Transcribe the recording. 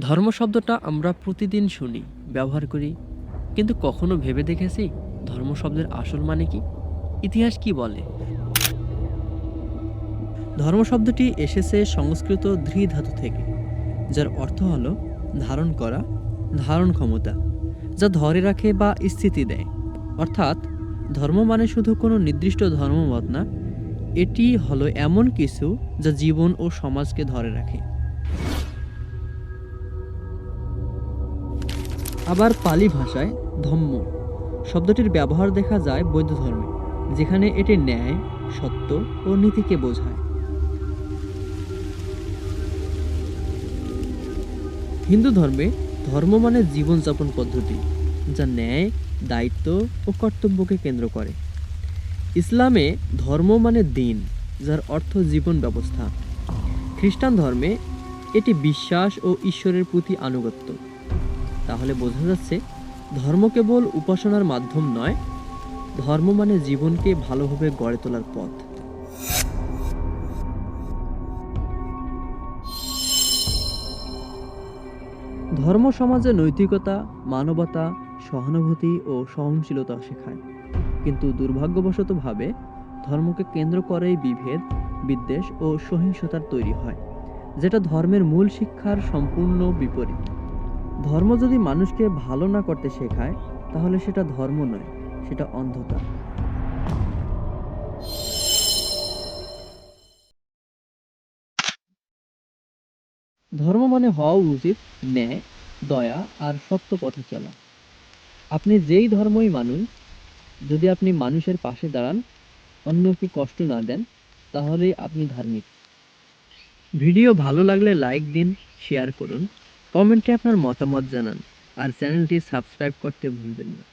ধর্ম শব্দটা আমরা প্রতিদিন শুনি, ব্যবহার করি। কিন্তু কখনো ভেবে দেখেছি ধর্ম শব্দের আসল মানে কি? ইতিহাস কি বলে? ধর্ম শব্দটি এসেছে সংস্কৃত ধৃ ধাতু থেকে, যার অর্থ হল ধারণ করা, ধারণ ক্ষমতা, যা ধরে রাখে বা স্থিতি দেয়। অর্থাৎ, ধর্ম মানে শুধু কোনো নির্দিষ্ট ধর্মমত না, এটি হলো এমন কিছু যা জীবন ও সমাজকে ধরে রাখে। আবার পালি ভাষায় ধম্ম। শব্দটির ব্যবহার দেখা যায় বৌদ্ধ ধর্মে, যেখানে এটি ন্যায়, সত্য ও নীতিকে বোঝায়। হিন্দু ধর্মে ধর্ম মানে জীবনযাপন পদ্ধতি, যা ন্যায়, দায়িত্ব ও কর্তব্যকে কেন্দ্র করে। ইসলামে ধর্ম মানে দিন, যার অর্থ জীবন ব্যবস্থা। খ্রিস্টান ধর্মে এটি বিশ্বাস ও ঈশ্বরের প্রতি আনুগত্য। তাহলে বোঝা যাচ্ছে, ধর্ম কেবল উপাসনার মাধ্যম নয়, ধর্ম মানে জীবনকে ভালোভাবে গড়ে তোলার পথ। ধর্ম সমাজে নৈতিকতা, মানবতা, সহানুভূতি ও সহনশীলতা শেখায়। কিন্তু দুর্ভাগ্যবশতভাবে, ধর্মকে কেন্দ্র করেই বিভেদ, বিদ্বেষ ও সহিংসতার তৈরি হয়, যেটা ধর্মের মূল শিক্ষার সম্পূর্ণ বিপরীত। ধর্ম যদি মানুষকে ভালো না করতে শেখায়, তাহলে সেটা ধর্ম নয়, সেটা অন্ধতা ধর্ম মানে হওয়া উচিত ন্যায়, দয়া আর সত্য পথে চলা। আপনি যেই ধর্মই মানুষ, যদি আপনি মানুষের পাশে দাঁড়ান, অন্যকে কষ্ট না দেন, তাহলেই আপনি ধার্মিক। ভিডিও ভালো লাগলে লাইক দিন শেয়ার করুন। কমেন্টে আপনার মতামত জানান আর চ্যানেলটি সাবস্ক্রাইব করতে ভুলবেন না।